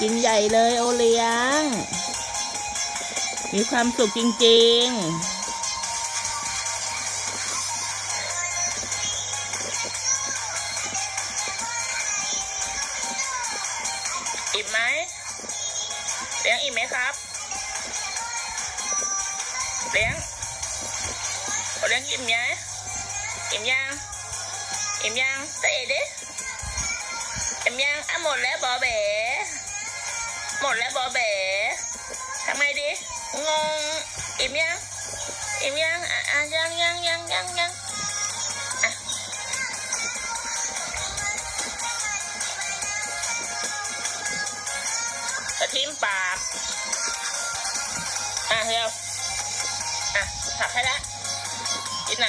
กินใหญ่เลยโอเลี้ยง มีความสุขจริง ๆอิ่มไหมเลี้ยงอิ่มไหมครับ เลี้ยงเลี้ยงอิ่มยังอิ่มยัง อิ่มยังเตะดิอิ่มยังอะหมดแล้วบอแบ หมดแล้วบอแบทำไงดี งง อิ่มยัง อิ่มยังอะอะยังยังยังยังยังอะกระทิมปาก อะเร็ว อะถักให้ละกินไหน